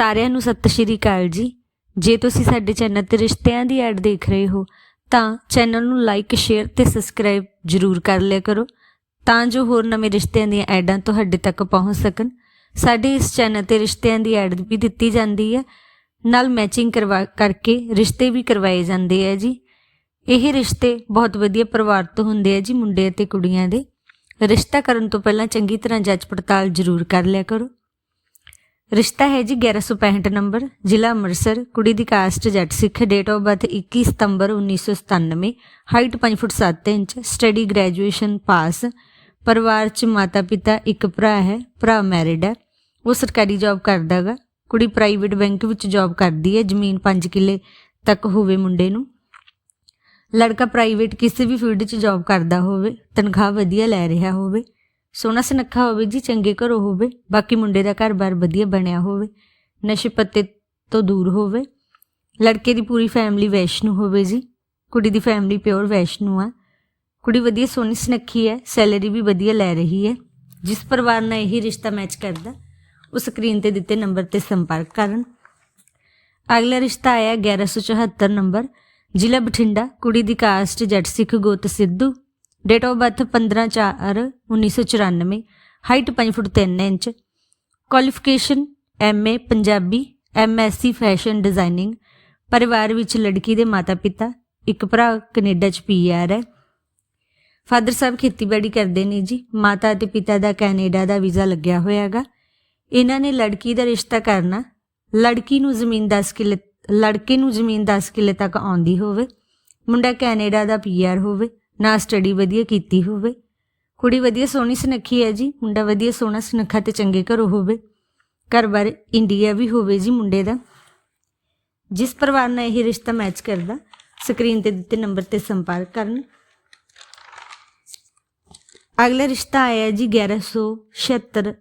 ਸਾਰਿਆਂ ਨੂੰ ਸਤਿ ਸ਼੍ਰੀ ਅਕਾਲ ਜੀ। ਜੇ ਤੁਸੀਂ ਸਾਡੇ ਚੈਨਲ ਤੇ ਰਿਸ਼ਤਿਆਂ ਦੀ ਐਡ ਦੇਖ ਰਹੇ ਹੋ, ਤਾਂ ਚੈਨਲ ਨੂੰ ਲਾਈਕ ਸ਼ੇਅਰ ਤੇ ਸਬਸਕ੍ਰਾਈਬ ਜਰੂਰ ਕਰ ਲਿਆ ਕਰੋ, ਤਾਂ ਜੋ ਹੋਰ ਨਵੇਂ ਰਿਸ਼ਤਿਆਂ ਦੀਆਂ ਐਡਾਂ ਤੁਹਾਡੇ ਤੱਕ ਪਹੁੰਚ ਸਕਣ। ਸਾਡੇ ਇਸ ਚੈਨਲ ਤੇ ਰਿਸ਼ਤਿਆਂ ਦੀ ਐਡ ਵੀ ਦਿੱਤੀ ਜਾਂਦੀ ਹੈ। ਨਾਲ ਮੈਚਿੰਗ ਕਰਵਾ, ਕਰਕੇ ਰਿਸ਼ਤੇ ਵੀ ਕਰਵਾਏ ਜਾਂਦੇ ਆ ਜੀ। ਇਹ ਰਿਸ਼ਤੇ ਬਹੁਤ ਵਧੀਆ ਪਰਿਵਾਰ ਤੋਂ ਹੁੰਦੇ ਆ ਜੀ, ਮੁੰਡੇ ਅਤੇ ਕੁੜੀਆਂ ਦੇ। ਰਿਸ਼ਤਾ ਕਰਨ ਤੋਂ ਪਹਿਲਾਂ ਚੰਗੀ ਤਰ੍ਹਾਂ ਜਾਂਚ ਪੜਤਾਲ ਜ਼ਰੂਰ ਕਰ ਲਿਆ ਕਰੋ। ਰਿਸ਼ਤਾ ਹੈ ਜੀ 1165 ਨੰਬਰ, ਜ਼ਿਲ੍ਹਾ ਅੰਮ੍ਰਿਤਸਰ, ਕੁੜੀ ਦੀ caste Jatt Sikh date of birth 21 ਸਤੰਬਰ 1997 height 5 foot 7 inch study graduation pass ਪਰਿਵਾਰ ਚ ਮਾਤਾ ਪਿਤਾ ਇੱਕ ਭਰਾ ਹੈ, ਭਰਾ ਮੈਰਿਡ ਹੈ, ਉਹ ਸਰਕਾਰੀ ਜੌਬ ਕਰਦਾਗਾ ਕੁੜੀ ਪ੍ਰਾਈਵੇਟ ਬੈਂਕ ਵਿੱਚ ਜੌਬ ਕਰਦੀ ਹੈ, ਜ਼ਮੀਨ 5 ਕਿੱਲੇ ਤੱਕ ਹੋਵੇ ਮੁੰਡੇ ਨੂੰ। ਲੜਕਾ ਪ੍ਰਾਈਵੇਟ ਕਿਸੇ ਵੀ ਫੀਲਡ 'ਚ ਜੌਬ ਕਰਦਾ ਹੋਵੇ, ਤਨਖਾਹ ਵਧੀਆ ਲੈ ਰਿਹਾ ਹੋਵੇ ਸੋਹਣਾ ਸੁਨੱਖਾ ਹੋਵੇ ਜੀ, ਚੰਗੇ ਘਰੋਂ ਹੋਵੇ, ਬਾਕੀ ਮੁੰਡੇ ਦਾ ਘਰ-ਬਾਰ ਵਧੀਆ ਬਣਿਆ ਹੋਵੇ, ਨਸ਼ੇ ਪੱਤੇ ਤੋਂ ਦੂਰ ਹੋਵੇ, ਲੜਕੇ ਦੀ ਪੂਰੀ ਫੈਮਿਲੀ ਵੈਸ਼ਨੂ ਹੋਵੇ ਜੀ, ਕੁੜੀ ਦੀ ਫੈਮਿਲੀ ਪਿਓਰ ਵੈਸ਼ਨੂ ਆ। ਕੁੜੀ ਵਧੀਆ ਸੋਹਣੀ ਸੁਨੱਖੀ ਹੈ ਸੈਲਰੀ ਵੀ ਵਧੀਆ ਲੈ ਰਹੀ ਹੈ, ਜਿਸ ਪਰਿਵਾਰ ਨਾਲ ਇਹ ਰਿਸ਼ਤਾ ਮੈਚ ਕਰਦਾ, ਉਹ ਸਕਰੀਨ ਤੇ ਦਿੱਤੇ ਨੰਬਰ ਤੇ ਸੰਪਰਕ ਕਰਨ। ਅਗਲਾ ਰਿਸ਼ਤਾ ਆਇਆ 1174 ਨੰਬਰ ਜ਼ਿਲ੍ਹਾ ਬਠਿੰਡਾ, ਕੁੜੀ ਦੀ ਕਾਸਟ ਜੱਟ ਸਿੱਖ ਗੋਤ Sidhu date of birth 15/4/1994 height 5 foot 3 inch qualification MA Punjabi MSc fashion designing ਪਰਿਵਾਰ ਵਿੱਚ ਲੜਕੀ ਦੇ ਮਾਤਾ-ਪਿਤਾ, ਇੱਕ ਭਰਾ ਕੈਨੇਡਾ ਚ ਪੀਆਰ ਹੈ। ਫਾਦਰ ਸਾਹਿਬ ਖੇਤੀਬਾੜੀ ਕਰਦੇ ਨੇ ਜੀ, ਮਾਤਾ ਅਤੇ ਪਿਤਾ ਦਾ ਕੈਨੇਡਾ ਦਾ ਵੀਜ਼ਾ ਲੱਗਿਆ ਹੋਇਆ ਹੈਗਾ ਇਹਨਾਂ ਨੇ ਲੜਕੀ ਦਾ ਰਿਸ਼ਤਾ ਕਰਨਾ, ਲੜਕੀ ਨੂੰ ਜ਼ਮੀਨ 10 ਕਿੱਲੇ, ਲੜਕੇ ਨੂੰ ਜ਼ਮੀਨ 10 ਕਿੱਲੇ ਤੱਕ ਆਉਂਦੀ ਹੋਵੇ, ਮੁੰਡਾ ਕੈਨੇਡਾ ਦਾ ਪੀਆਰ ਹੋਵੇ ਨਾ ਸਟੱਡੀ ਵਧੀਆ ਕੀਤੀ ਹੋਵੇ। ਕੁੜੀ ਵਧੀਆ ਸੋਹਣੀ ਸੁਨੱਖੀ ਹੈ ਜੀ, ਮੁੰਡਾ ਵਧੀਆ ਸੋਹਣਾ ਸੁਨੱਖਾ ਤੇ ਚੰਗੇ ਘਰੋਂ ਹੋਵੇ। ਘਰ-ਬਾਰ ਇੰਡੀਆ ਵੀ ਹੋਵੇ ਜੀ ਮੁੰਡੇ ਦਾ। ਜਿਸ ਪਰਿਵਾਰ ਨਾਲ ਇਹ ਰਿਸ਼ਤਾ ਮੈਚ ਕਰਦਾ ਸਕਰੀਨ ਤੇ ਦਿੱਤੇ ਨੰਬਰ ਤੇ ਸੰਪਰਕ ਕਰਨ। ਅਗਲਾ ਰਿਸ਼ਤਾ ਆਇਆ ਜੀ 1176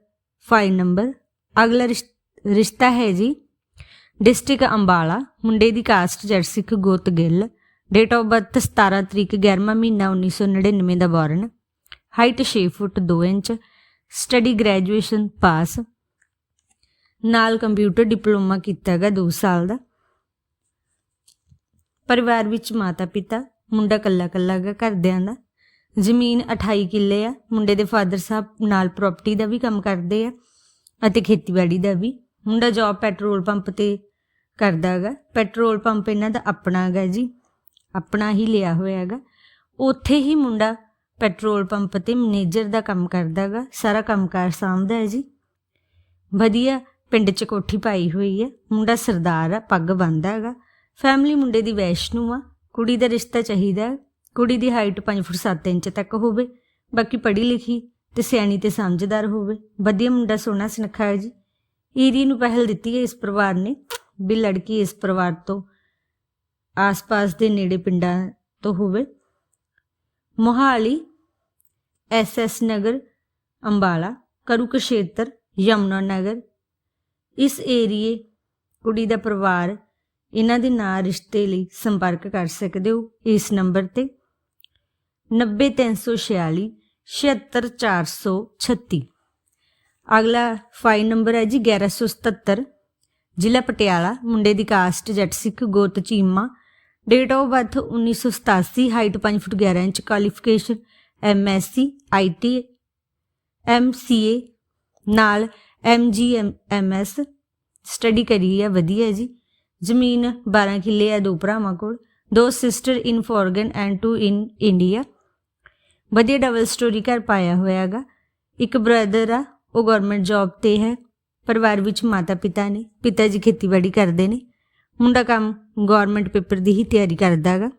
ਫਾਈਲ ਨੰਬਰ ਅਗਲਾ ਰਿਸ਼- ਰਿਸ਼ਤਾ ਹੈ ਜੀ ਡਿਸਟ੍ਰਿਕਟ ਅੰਬਾਲਾ, ਮੁੰਡੇ ਦੀ ਕਾਸਟ ਜਰਸਿਕ ਗੋਤ ਗਿੱਲ। ਡੇਟ ਆਫ ਬਰਥ 17 ਤਰੀਕ 11ਵਾਂ ਮਹੀਨਾ 1999 ਦਾ born. Height 6 foot 2 inch study graduation pass ਨਾਲ ਕੰਪਿਊਟਰ ਡਿਪਲੋਮਾ ਕੀਤਾ ਹੈਗਾ 2 ਸਾਲ ਦਾ। ਪਰਿਵਾਰ ਵਿੱਚ ਮਾਤਾ ਪਿਤਾ, ਮੁੰਡਾ ਕੱਲਾ ਕੱਲਾ ਹੈਗਾ ਘਰਦਿਆਂ ਦਾ। ਜ਼ਮੀਨ 28 ਕਿੱਲੇ ਆ, ਮੁੰਡੇ ਦੇ ਫਾਦਰ ਸਾਹਿਬ ਨਾਲ ਪ੍ਰਾਪਰਟੀ ਦਾ ਵੀ ਕੰਮ ਕਰਦੇ ਆ ਅਤੇ ਖੇਤੀਬਾੜੀ ਦਾ ਵੀ। ਮੁੰਡਾ ਜੌਬ ਪੈਟਰੋਲ ਪੰਪ ਤੇ ਕਰਦਾ ਹੈਗਾ। ਪੈਟਰੋਲ ਪੰਪ ਇਹਨਾਂ ਦਾ ਆਪਣਾ ਹੈਗਾ ਜੀ। ਆਪਣਾ ਹੀ ਲਿਆ ਹੋਇਆ ਹੈਗਾ ਉੱਥੇ ਹੀ ਮੁੰਡਾ ਪੈਟਰੋਲ ਪੰਪ ਤੇ ਮੈਨੇਜਰ ਦਾ ਕੰਮ ਕਰਦਾ ਹੈਗਾ ਸਾਰਾ ਕੰਮਕਾਰ ਸਾਂਭਦਾ ਹੈ ਜੀ। ਵਧੀਆ ਪਿੰਡ 'ਚ ਕੋਠੀ ਪਾਈ ਹੋਈ ਹੈ ਮੁੰਡਾ ਸਰਦਾਰ ਆ, ਪੱਗ ਬੰਨਦਾ ਹੈਗਾ ਫੈਮਿਲੀ ਮੁੰਡੇ ਦੀ ਵੈਸ਼ਨੂ ਆ। ਕੁੜੀ ਦਾ ਰਿਸ਼ਤਾ ਚਾਹੀਦਾ। ਕੁੜੀ ਦੀ ਹਾਈਟ 5 ਫੁੱਟ 7 ਇੰਚ ਤੱਕ ਹੋਵੇ। ਬਾਕੀ ਪੜ੍ਹੀ ਲਿਖੀ ਤੇ ਸਿਆਣੀ ਤੇ ਸਮਝਦਾਰ ਹੋਵੇ। ਵਧੀਆ ਮੁੰਡਾ ਸੋਹਣਾ ਸੁਨੱਖਾ ਹੈ ਜੀ। ਏਰੀਏ ਨੂੰ ਪਹਿਲ ਦਿੱਤੀ ਹੈ ਇਸ ਪਰਿਵਾਰ ਨੇ। ਵੀ ਲੜਕੀ ਇਸ ਪਰਿਵਾਰ ਤੋਂ ਆਸ-ਪਾਸ ਦੇ ਨੇੜੇ ਪਿੰਡਾਂ ਤੋਂ ਹੋਵੇ। ਮੋਹਾਲੀ, ਐਸਐਸ ਨਗਰ, ਅੰਬਾਲਾ, ਕਰੂਕਸ਼ੇਤਰ, ਯਮੁਨਾ ਨਗਰ। ਇਸ ਏਰੀਏ ਕੁੜੀ ਦਾ ਪਰਿਵਾਰ ਇਹਨਾਂ ਦੇ ਨਾਂ ਰਿਸ਼ਤੇ ਲਈ ਸੰਪਰਕ ਕਰ ਸਕਦੇ ਹੋ ਇਸ ਨੰਬਰ ਤੇ। 90346 76436 ਅਗਲਾ ਫਾਈਲ ਨੰਬਰ ਹੈ ਜੀ 1177 ਜ਼ਿਲ੍ਹਾ ਪਟਿਆਲਾ, ਮੁੰਡੇ ਦੀ ਕਾਸਟ ਜੱਟ ਸਿੱਖ ਗੋਤ Cheema. Date of birth 1987 height 5 foot 11 inch qualification MSc IT MCA ਨਾਲ ਐਮਜੀਐਮਐਸ ਸਟੱਡੀ ਕਰੀ ਹੈ, ਵਧੀਆ ਜੀ। ਜ਼ਮੀਨ 12 ਕਿੱਲੇ ਆ ਦੋ ਭਰਾਵਾਂ ਕੋਲ, ਦੋ sister in foreign and two in India ਵਧੀਆ ਡਬਲ ਸਟੋਰੀ ਘਰ ਪਾਇਆ ਹੋਇਆ ਹੈਗਾ। ਇੱਕ ਬ੍ਰਦਰ ਆ, ਉਹ ਗਵਰਨਮੈਂਟ ਜੌਬ ਤੇ ਹੈ। ਪਰਿਵਾਰ ਵਿੱਚ ਮਾਤਾ ਪਿਤਾ ਨੇ, ਪਿਤਾ ਜੀ ਖੇਤੀਬਾੜੀ ਕਰਦੇ ਨੇ। ਮੁੰਡਾ ਕੰਮ ਗਵਰਨਮੈਂਟ ਪੇਪਰ ਦੀ ਹੀ ਤਿਆਰੀ ਕਰਦਾ ਹੈਗਾ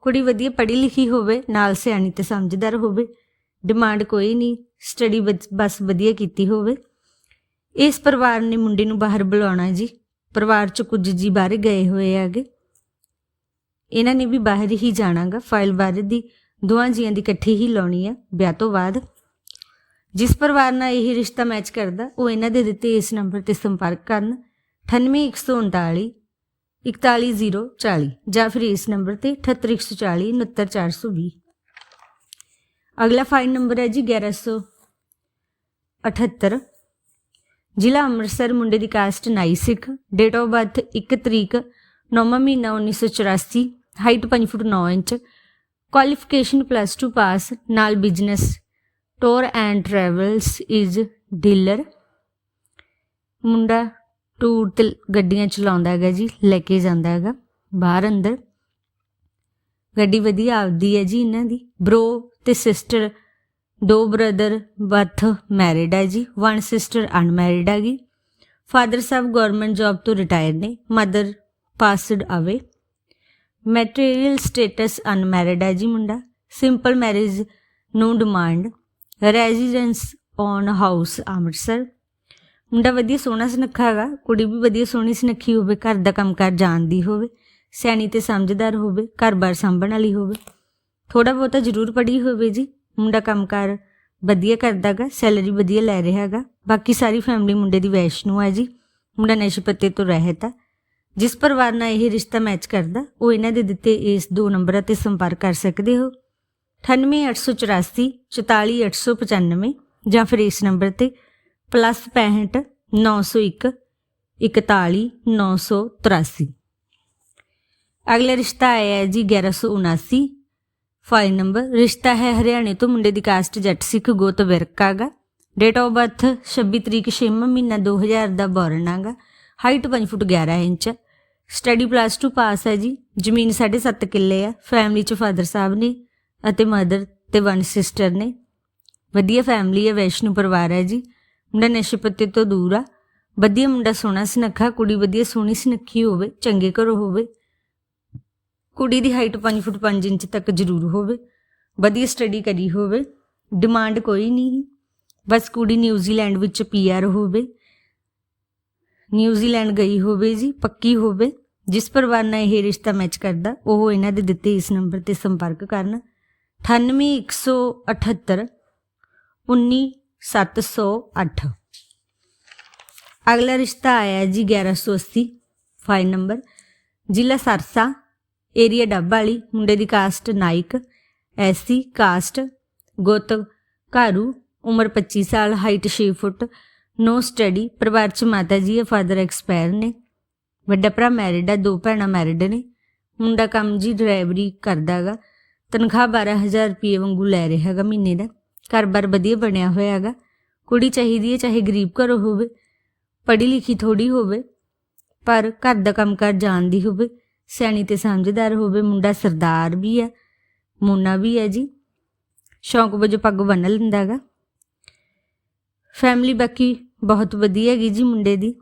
ਕੁੜੀ ਵਧੀਆ ਪੜ੍ਹੀ ਲਿਖੀ ਹੋਵੇ, ਨਾਲ ਸਿਆਣੀ ਤੇ ਸਮਝਦਾਰ ਹੋਵੇ ਡਿਮਾਂਡ ਕੋਈ ਨਹੀਂ ਸਟੱਡੀ ਬਸ ਵਧੀਆ ਕੀਤੀ ਹੋਵੇ। ਇਸ ਪਰਿਵਾਰ ਨੇ ਮੁੰਡੇ ਨੂੰ ਬਾਹਰ ਬੁਲਾਉਣਾ ਜੀ, ਪਰਿਵਾਰ ਚ ਕੁਝ ਜੀ ਬਾਹਰ ਗਏ ਹੋਏ ਹੈਗੇ। ਇਹਨਾਂ ਨੇ ਵੀ ਬਾਹਰ ਹੀ ਜਾਣਾਗਾ ਫਾਈਲ ਬਾਹਰ ਦੀ, ਦੋਵਾਂ ਜੀਆਂ ਦੀ ਇਕੱਠੀ ਹੀ ਲਾਉਣੀ ਆ, ਵਿਆਹ ਤੋਂ ਬਾਅਦ। ਜਿਸ ਪਰਿਵਾਰ ਨਾਲ ਇਹ ਰਿਸ਼ਤਾ ਮੈਚ ਕਰਦਾ, ਉਹ ਇਹਨਾਂ ਦੇ ਦਿੱਤੇ ਇਸ ਨੰਬਰ ਤੇ ਸੰਪਰਕ ਕਰਨ। 98139 41040 ਜਾਂ ਫਿਰ ਇਸ ਨੰਬਰ ਤੇ 78140 69420 ਅਗਲਾ ਫਾਈਲ ਨੰਬਰ ਹੈ ਜੀ 1178 ਜ਼ਿਲ੍ਹਾ ਅੰਮ੍ਰਿਤਸਰ, ਮੁੰਡੇ ਦੀ ਕਾਸਟ ਨਾਈ ਸਿੱਖ ਡੇਟ ਆਫ ਬਰਥ 1 ਤਰੀਕ 9 ਮਹੀਨਾ 1984 height 5 foot 9 inch qualification plus 2 pass ਨਾਲ business tour and travels is dealer ਮੁੰਡਾ ਟੂਰ ਤੇ ਗੱਡੀਆਂ ਚਲਾਉਂਦਾ ਹੈਗਾ ਜੀ, ਲੈ ਕੇ ਜਾਂਦਾ ਹੈਗਾ, ਬਾਹਰ ਅੰਦਰ। ਗੱਡੀ ਵਧੀਆ ਆਪਦੀ ਹੈ ਜੀ ਇਹਨਾਂ ਦੀ। ਬ੍ਰੋ ਤੇ ਸਿਸਟਰ ਦੋ ਬ੍ਰਦਰ ਬਰਥ ਮੈਰਿਡ ਹੈ ਜੀ ਵਨ ਸਿਸਟਰ ਅਨਮੈਰਿਡ ਹੈਗੀ ਫਾਦਰ ਸਾਹਿਬ ਗਵਰਨਮੈਂਟ ਜੌਬ ਤੋਂ ਰਿਟਾਇਰ ਨੇ mother passed away marital status unmarried ਹੈ ਜੀ ਮੁੰਡਾ। Simple marriage no demand residence own house Amritsar. ਮੁੰਡਾ ਵਧੀਆ ਸੋਹਣਾ ਸੁਨੱਖਾ ਹੈਗਾ, ਕੁੜੀ ਵੀ ਵਧੀਆ ਸੋਹਣੀ ਸੁਨੱਖੀ ਹੋਵੇ, ਘਰ ਦਾ ਕੰਮਕਾਰ ਜਾਣਦੀ ਹੋਵੇ, ਸਿਆਣੀ ਤੇ ਸਮਝਦਾਰ ਹੋਵੇ, ਘਰ-ਬਾਰ ਸੰਭਣ ਵਾਲੀ ਹੋਵੇ। ਥੋੜਾ ਬਹੁਤਾ ਜ਼ਰੂਰ ਪੜ੍ਹੀ ਹੋਵੇ ਜੀ, ਮੁੰਡਾ ਕੰਮਕਾਰ ਵਧੀਆ ਕਰਦਾਗਾ ਸੈਲਰੀ ਵਧੀਆ ਲੈ ਰਿਹਾ ਹੈਗਾ, ਬਾਕੀ ਸਾਰੀ ਫੈਮਿਲੀ ਮੁੰਡੇ ਦੀ ਵੈਸ਼ਨੂ ਹੈ ਜੀ, ਮੁੰਡਾ ਨਸ਼ੇ ਪੱਤੇ ਤੋਂ ਰਹਿਤ ਆ। ਜਿਸ ਪਰਿਵਾਰ ਨਾਲ ਇਹ ਰਿਸ਼ਤਾ ਮੈਚ ਕਰਦਾ, ਉਹ ਇਹਨਾਂ ਦੇ ਦਿੱਤੇ ਇਸ ਦੋ ਨੰਬਰਾਂ ਤੇ ਸੰਪਰਕ ਕਰ ਸਕਦੇ ਹੋ। 98884 44895 ਜਾਂ ਫਿਰ ਇਸ ਨੰਬਰ ਤੇ +65 901 41 983 ਅਗਲਾ ਰਿਸ਼ਤਾ ਆਇਆ ਹੈ ਜੀ 1179 ਫਾਈਲ ਨੰਬਰ ਰਿਸ਼ਤਾ ਹੈ ਹਰਿਆਣੇ ਤੋਂ ਮੁੰਡੇ ਦੀ ਕਾਸਟ ਜੱਟ ਸਿੱਖ ਗੋਤ ਵਿਰਕਾਗਾ ਡੇਟ ਆਫ ਬਰਥ 26 ਤਰੀਕ 6 ਮਹੀਨਾ 2000 ਦਾ ਬੋਰਨ ਆਗਾ। Height 5 foot 11 inch. Study plus 2 pass ਹੈ ਜੀ। ਜ਼ਮੀਨ 7.5 ਕਿੱਲੇ ਆ। ਫੈਮਿਲੀ ਚ ਫਾਦਰ ਸਾਹਿਬ ਨੇ ਅਤੇ ਮਦਰ ਤੇ ਵਨ ਸਿਸਟਰ ਨੇ। ਵਧੀਆ ਫੈਮਿਲੀ ਹੈ, ਵੈਸ਼ਨੂ ਪਰਿਵਾਰ ਹੈ ਜੀ। ਮੁੰਡਾ ਨਸ਼ੇ ਪੱਤੇ ਤੋਂ ਦੂਰ ਆ। ਵਧੀਆ ਮੁੰਡਾ ਸੋਹਣਾ ਸੁਨੱਖਾ, ਕੁੜੀ ਵਧੀਆ ਸੋਹਣੀ ਸੁਨੱਖੀ ਹੋਵੇ, ਚੰਗੇ ਘਰੋਂ ਹੋਵੇ। ਕੁੜੀ ਦੀ ਹਾਈਟ 5 ਫੁੱਟ 5 ਇੰਚ ਤੱਕ ਜ਼ਰੂਰ ਹੋਵੇ, ਵਧੀਆ ਸਟੱਡੀ ਕਰੀ ਹੋਵੇ ਡਿਮਾਂਡ ਕੋਈ ਨਹੀਂ। ਬਸ ਕੁੜੀ ਨਿਊਜ਼ੀਲੈਂਡ ਵਿੱਚ ਪੀਆਰ ਹੋਵੇ। ਨਿਊਜ਼ੀਲੈਂਡ ਗਈ ਹੋਵੇ ਜੀ, ਪੱਕੀ ਹੋਵੇ। ਜਿਸ ਪਰਿਵਾਰ ਨਾਲ ਇਹ ਰਿਸ਼ਤਾ ਮੈਚ ਕਰਦਾ, ਉਹ ਇਹਨਾਂ ਦੇ ਦਿੱਤੇ ਇਸ ਨੰਬਰ ਤੇ ਸੰਪਰਕ ਕਰਨ। 98178 19708 ਅਗਲਾ ਰਿਸ਼ਤਾ ਆਇਆ ਹੈ ਜੀ 1180 ਫਾਈਲ ਨੰਬਰ ਜ਼ਿਲ੍ਹਾ ਸਰਸਾ ਏਰੀਆ ਡੱਬ ਵਾਲੀ ਮੁੰਡੇ ਦੀ ਕਾਸਟ ਨਾਇਕ ਐਸੀ ਕਾਸਟ ਗੁੱਤ, ਘਾਰੂ, ਉਮਰ 25 ਸਾਲ ਹਾਈਟ 6 ਫੁੱਟ ਨੋ ਸਟੱਡੀ ਪਰਿਵਾਰ ਚ ਮਾਤਾ ਜੀ ਹੈ ਫਾਦਰ ਐਕਸਪਾਇਰ ਨੇ। ਵੱਡਾ ਭਰਾ ਮੈਰਿਡ ਹੈ ਦੋ ਭੈਣਾਂ ਮੈਰਿਡ ਨੇ। ਮੁੰਡਾ ਕੰਮ ਜੀ ਡਰਾਈਵਰੀ ਕਰਦਾਗਾ ਤਨਖਾਹ 12000 ਰੁਪਏ ਵਾਂਗੂ ਲੈ ਰਿਹਾ ਹੈਗਾ ਮਹੀਨੇ ਦਾ। ਘਰ-ਬਾਰ ਵਧੀਆ ਬਣਿਆ ਹੋਇਆ ਹੈਗਾ ਕੁੜੀ ਚਾਹੀਦੀ ਹੈ ਚਾਹੇ ਗਰੀਬ ਘਰੋਂ ਹੋਵੇ ਪੜ੍ਹੀ ਲਿਖੀ ਥੋੜੀ ਹੋਵੇ, ਪਰ ਘਰ ਦਾ ਕੰਮ ਕੰਮਕਾਰ ਜਾਣਦੀ ਹੋਵੇ, ਸਿਆਣੀ ਤੇ ਸਮਝਦਾਰ ਹੋਵੇ, ਮੁੰਡਾ ਸਰਦਾਰ ਵੀ ਹੈ ਮੋਨਾ ਵੀ ਹੈ ਜੀ। ਸ਼ੌਂਕ ਵਜੋਂ ਪੱਗ ਬੰਨ ਲੈਂਦਾ ਹੈਗਾ ਫੈਮਿਲੀ ਬਾਕੀ ਬਹੁਤ ਵਧੀਆ ਹੈਗੀ ਜੀ ਮੁੰਡੇ ਦੀ।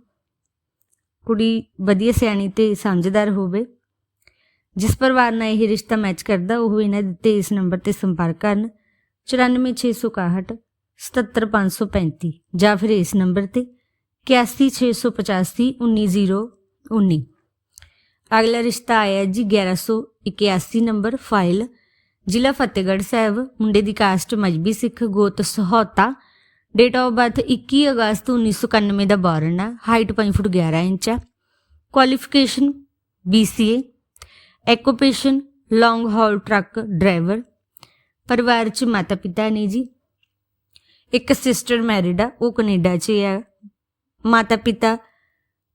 ਕੁੜੀ ਵਧੀਆ ਸਿਆਣੀ ਤੇ ਸਮਝਦਾਰ ਹੋਵੇ। ਜਿਸ ਪਰਿਵਾਰ ਨਾਲ ਇਹ ਰਿਸ਼ਤਾ ਮੈਚ ਕਰਦਾ, ਉਹ ਇਹਨਾਂ ਦਿੱਤੇ ਇਸ ਨੰਬਰ ਤੇ ਸੰਪਰਕ ਕਰਨ। 94661 77535 ਜਾਂ ਫਿਰ ਇਸ ਨੰਬਰ ਤੇ 81685 19019 ਅਗਲਾ ਰਿਸ਼ਤਾ ਆਇਆ ਜੀ 1181 ਨੰਬਰ ਫਾਈਲ, ਜ਼ਿਲ੍ਹਾ ਫਤਿਹਗੜ੍ਹ ਸਾਹਿਬ, ਮੁੰਡੇ ਦੀ ਕਾਸਟ ਮਜਬੀ ਸਿੱਖ ਗੋਤ ਸਹੌਤਾ। ਡੇਟ ਆਫ ਬਰਥ 21 ਅਗਸਤ 1991 ਦਾ ਬੋਰਨ ਹੈ ਹਾਈਟ 5 ਫੁੱਟ 11 ਇੰਚ ਹੈ qualification BCA occupation long haul truck driver ਪਰਿਵਾਰ ਚ ਮਾਤਾ ਪਿਤਾ ਨੇ ਜੀ। ਇੱਕ ਸਿਸਟਰ ਮੈਰਿਡ ਆ, ਉਹ ਕੈਨੇਡਾ 'ਚ ਆ। ਮਾਤਾ ਪਿਤਾ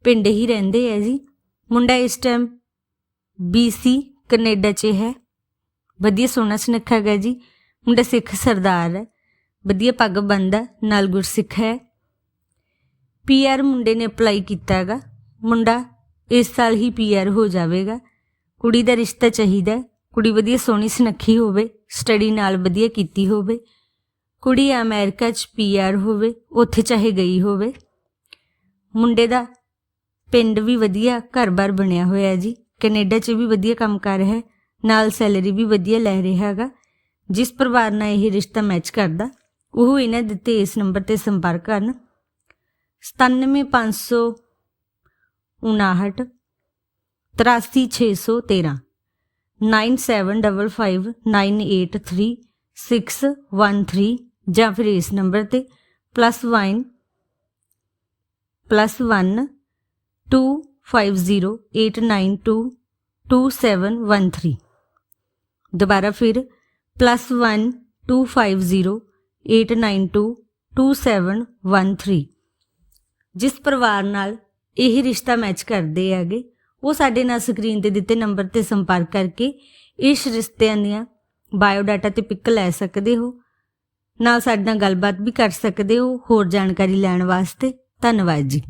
ਪਿੰਡ ਹੀ ਰਹਿੰਦੇ ਆ ਜੀ। ਮੁੰਡਾ ਇਸ ਟਾਈਮ BC ਕੈਨੇਡਾ 'ਚ ਹੈ। ਵਧੀਆ ਸੋਹਣਾ ਸੁਨੱਖਾ ਹੈਗਾ ਜੀ। ਮੁੰਡਾ ਸਿੱਖ ਸਰਦਾਰ ਹੈ ਵਧੀਆ ਪੱਗ ਬੰਨਦਾ, ਨਾਲ ਗੁਰਸਿੱਖ ਹੈ। ਪੀਆਰ ਮੁੰਡੇ ਨੇ ਅਪਲਾਈ ਕੀਤਾ ਹੈਗਾ। ਮੁੰਡਾ ਇਸ ਸਾਲ ਹੀ ਪੀਆਰ ਹੋ ਜਾਵੇਗਾ। ਕੁੜੀ ਦਾ ਰਿਸ਼ਤਾ ਚਾਹੀਦਾ। ਕੁੜੀ ਵਧੀਆ ਸੋਹਣੀ ਸੁਨੱਖੀ ਹੋਵੇ ਸਟੱਡੀ ਨਾਲ ਵਧੀਆ ਕੀਤੀ ਹੋਵੇ, ਕੁੜੀ ਅਮਰੀਕਾ 'ਚ ਪੀਆਰ ਹੋਵੇ, ਉੱਥੇ ਚਾਹੇ ਗਈ ਹੋਵੇ। ਮੁੰਡੇ ਦਾ ਪਿੰਡ ਵੀ ਵਧੀਆ, ਘਰ-ਬਾਰ ਬਣਿਆ ਹੋਇਆ ਹੈ ਜੀ। ਕੈਨੇਡਾ 'ਚ ਵੀ ਵਧੀਆ ਕੰਮ ਕਰ ਰਿਹਾ ਹੈ, ਨਾਲ ਸੈਲਰੀ ਵੀ ਵਧੀਆ ਲੈ ਰਿਹਾ ਹੈਗਾ। ਜਿਸ ਪਰਿਵਾਰ ਨਾਲ ਇਹ ਰਿਸ਼ਤਾ ਮੈਚ ਕਰਦਾ, ਉਹ ਇਹਨਾਂ ਦਿੱਤੇ ਇਸ ਨੰਬਰ ਤੇ ਸੰਪਰਕ ਕਰਨ। 97559 83613 9755983613 ਜਾਂ ਫਿਰ ਇਸ ਨੰਬਰ ਤੇ +1 +1 2508922713 ਦੁਬਾਰਾ ਫਿਰ +1 2508922713 ਜਿਸ ਪਰਿਵਾਰ ਨਾਲ ਇਹ ਰਿਸ਼ਤਾ ਮੈਚ ਕਰਦੇ ਹੈਗੇ ਉਹ ਸਾਡੇ ਨਾਲ ਸਕਰੀਨ ਤੇ ਦਿੱਤੇ ਨੰਬਰ ਤੇ ਸੰਪਰਕ ਕਰਕੇ ਇਸ ਰਿਸ਼ਤਿਆਂ ਦੀਆਂ ਬਾਇਓਡਾਟਾ ਤੇ ਪਿਕ ਲੈ ਸਕਦੇ ਹੋ। ਨਾਲ ਸਾਡੇ ਨਾਲ ਗੱਲਬਾਤ ਵੀ ਕਰ ਸਕਦੇ ਹੋ। ਹੋਰ ਜਾਣਕਾਰੀ ਲੈਣ ਵਾਸਤੇ ਧੰਨਵਾਦ ਜੀ।